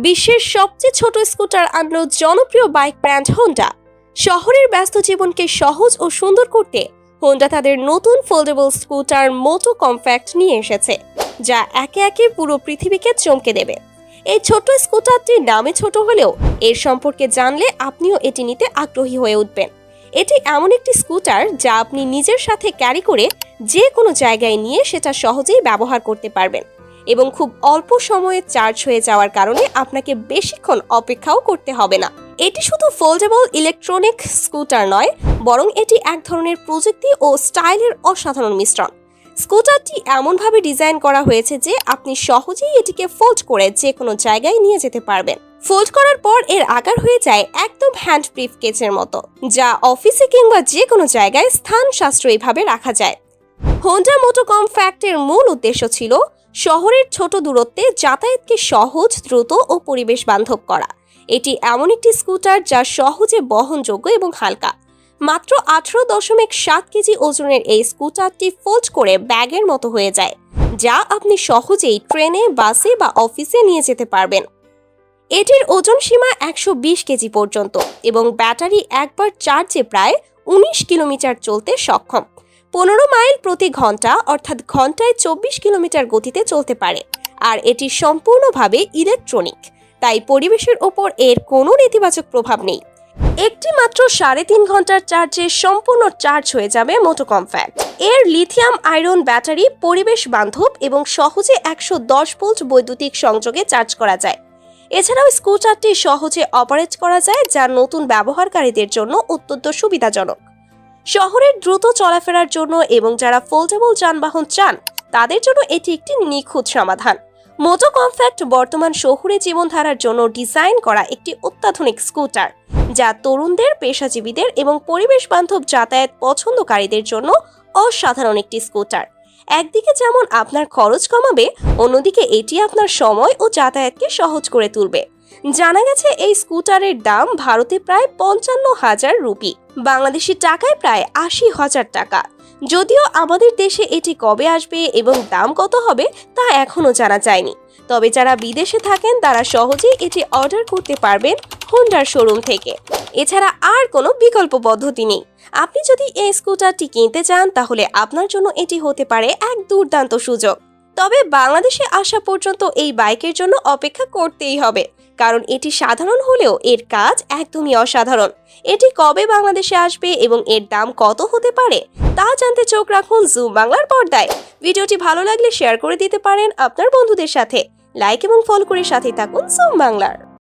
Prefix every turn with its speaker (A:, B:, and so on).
A: বিশ্বের সবচেয়ে ছোট স্কুটার আনলো জনপ্রিয় বাইক ব্র্যান্ড হোন্ডা শহরের ব্যস্ত জীবনকে সহজ ও সুন্দর করতে হোন্ডা তাদের নতুন ফোল্ডেবল স্কুটার মোটো কমফ্যাক্ট নিয়ে এসেছে, যা একে একে পুরো পৃথিবীকে চমকে দেবে। এই ছোট স্কুটারটির নামে ছোট হলেও এর সম্পর্কে জানলে আপনিও এটি নিতে আগ্রহী হয়ে উঠবেন। এটি এমন একটি স্কুটার যা আপনি নিজের সাথে ক্যারি করে যে কোনো জায়গায় নিয়ে সেটা সহজেই ব্যবহার করতে পারবেন। এবং খুব অল্প সময়ে চার্জ হয়ে যাওয়ার কারণে আপনাকে বেশিক্ষণ অপেক্ষাও করতে হবে না। এটি শুধু ফোল্ডেবল ইলেকট্রনিক স্কুটার নয়, বরং এটি এক ধরনের প্রযুক্তি ও স্টাইলের অসাধারণ মিশ্রণ। স্কুটারটি এমনভাবে ডিজাইন করা হয়েছে যে আপনি সহজেই এটিকে ফোল্ড করে যে কোনো জায়গায় নিয়ে যেতে পারবেন। ফোল্ড করার পর এর আকার হয়ে যায় একদম হ্যান্ড ব্রিফ কেচের মতো, যা অফিসে কিংবা যে কোনো জায়গায় স্থান সাশ্রয়ীভাবে রাখা যায়। হোন্ডা মোটো কমফ্যাক্টের মূল উদ্দেশ্য ছিল শহরের ছোট দূরত্বে যাতায়াতকে সহজ, দ্রুত ও পরিবেশ বান্ধব করা। এটি এমন একটি স্কুটার যা সহজে বহনযোগ্য এবং হালকা। মাত্র আঠারো দশমিক সাত কেজি ওজনের এই স্কুটারটি ফোল্ড করে ব্যাগের মতো হয়ে যায়, যা আপনি সহজেই ট্রেনে, বাসে বা অফিসে নিয়ে যেতে পারবেন। এটির ওজন সীমা একশো বিশ কেজি পর্যন্ত এবং ব্যাটারি একবার চার্জে প্রায় উনিশ কিলোমিটার চলতে সক্ষম। পনেরো মাইল প্রতি ঘণ্টা, অর্থাৎ ঘন্টায় চব্বিশ কিলোমিটার গতিতে চলতে পারে। আর এটি সম্পূর্ণভাবে ইলেকট্রনিক তাই পরিবেশের ওপর এর কোনো নেতিবাচক প্রভাব নেই। একটি মাত্র সাড়ে তিন ঘণ্টার চার্জে সম্পূর্ণ চার্জ হয়ে যাবে মোটো কমফ্যাক্ট। এর লিথিয়াম আয়রন ব্যাটারি, পরিবেশ বান্ধব এবং সহজে একশো দশ ভোল্ট বৈদ্যুতিক সংযোগে চার্জ করা যায়। এছাড়াও স্কুটারটি সহজে অপারেট করা যায়, যা নতুন ব্যবহারকারীদের জন্য অত্যন্ত সুবিধাজনক। শহরের দ্রুত চলাফেরার জন্য এবং যারা ফোল্ডেবল যানবাহন চান, তাদের জন্য এটি একটি নিখুঁত সমাধান। মোটো কমফ্যাক্ট বর্তমান শহুরে জীবনধারার জন্য ডিজাইন করা একটি অত্যাধুনিক স্কুটার, যা তরুণদের, পেশাজীবীদের এবং পরিবেশ বান্ধব যাতায়াত পছন্দকারীদের জন্য অসাধারণ একটি স্কুটার। একদিকে যেমন আপনার খরচ কমাবে, অন্যদিকে এটি আপনার সময় ও যাতায়াতকে সহজ করে তুলবে। জানা গেছে এই স্কুটারের দাম ভারতে প্রায় পঞ্চান্ন হাজার রুপি, বাংলাদেশি টাকায় প্রায় আশি হাজার টাকা। যদিও আমাদের দেশে এটি কবে আসবে এবং দাম কত হবে তা এখনও জানা যায়নি। তবে যারা বিদেশে থাকেন, তারা সহজেই এটি অর্ডার করতে পারবেন হোন্ডার শোরুম থেকে। এছাড়া আর কোনো বিকল্প পদ্ধতি নেই। আপনি যদি এই স্কুটারটি কিনতে চান, তাহলে আপনার জন্য এটি হতে পারে এক দুর্দান্ত সুযোগ। তবে বাংলাদেশে আসা পর্যন্ত এই বাইকের জন্য অপেক্ষা করতেই হবে। কারণ এটি সাধারণ হলেও এর কাজ একদমই অসাধারণ। এটি কবে বাংলাদেশে আসবে এবং এর দাম কত হতে পারে, তা জানতে চোখ রাখুন জুম বাংলার পর্দায়। ভিডিওটি ভালো লাগলে শেয়ার করে দিতে পারেন আপনার বন্ধুদের সাথে। লাইক এবং ফলো করে সাথে থাকুন জুম বাংলার।